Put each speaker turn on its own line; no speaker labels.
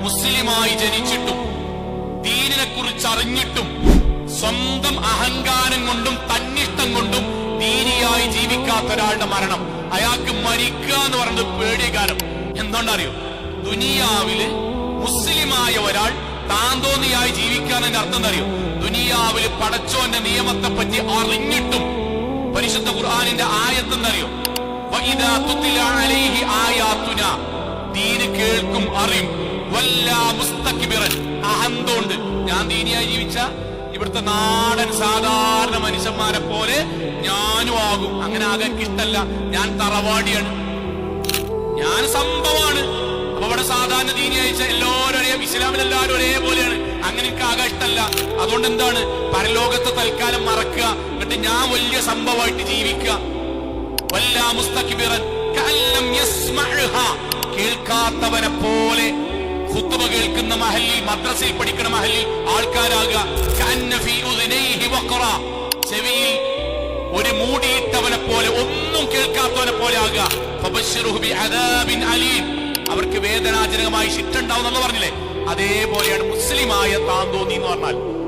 മുസ്ലിമായി ജനിച്ചിട്ടും ദീനിനെ കുറിച്ച് അറിഞ്ഞിട്ടും സ്വന്തം അഹങ്കാരം കൊണ്ടും തന്നിഷ്ടം കൊണ്ടും ദീനിയായി ജീവിക്കാത്ത ഒരാളുടെ മരണം. അയാൾക്ക് മരിക്കുക എന്ന് പറയുന്നത് പേടിയകാരം. എന്തുകൊണ്ടറിയോ? ദുനിയാവിൽ മുസ്ലിമായ ഒരാൾ താന്തോന്നിയായി ജീവിക്കാനതിന്റെ അർത്ഥം എന്തറിയോ ദുനിയാവിൽ പടച്ചോന്റെ നിയമത്തെ പറ്റി അറിഞ്ഞിട്ടും പരിശുദ്ധ ഖുർആാനിന്റെ ആയത്ത് എന്തറിയോ വഇദാ തുത്ല അലൈഹി ആയാതുന ദീന് കേൾക്കും അറിയും. അഹന്തോണ്ട്. ഞാൻ ദീനിയായി ജീവിച്ച ഇവിടുത്തെ നാടൻ സാധാരണ മനുഷ്യന്മാരെ പോലെ ഞാനും ആകും. അങ്ങനെ ആകാൻ ഇഷ്ടല്ല. ഞാൻ തറവാടിയാണ്. ഞാൻ സംഭവമാണ് അപ്പൊ ഇവിടെ സാധാരണ ദീനി അയച്ച എല്ലാവരും ഒരേ ഇസ്ലാമിൽ എല്ലാവരും ഒരേപോലെയാണ്. അങ്ങനെ എനിക്ക് ആകാൻ ഇഷ്ടമല്ല അതുകൊണ്ട് എന്താണ്? പരലോകത്തെ തൽക്കാലം മറക്കുക. എന്നിട്ട് ഞാൻ വലിയ സംഭവമായിട്ട് ജീവിക്കുക. വല്ല കേൾക്കാത്തവനെ പോലെ ഖുത്ബ കേൾക്കുന്ന മഹല്ലിൽ മദ്രസയിൽ പഠിക്കുന്ന മഹല്ലിൽ ആൾക്കാരാകുക. ചെവിയിൽ ഒരു മൂടിയിട്ടവനെ പോലെ ഒന്നും കേൾക്കാത്തവനെ പോലെ ആകുക. അവർക്ക് വേദനാജനകമായി ശിക്ഷ ഉണ്ടാവുമെന്ന് പറഞ്ഞില്ലേ? അതേപോലെയാണ് മുസ്ലിമായ താന്തോന്നി എന്ന് പറഞ്ഞാൽ.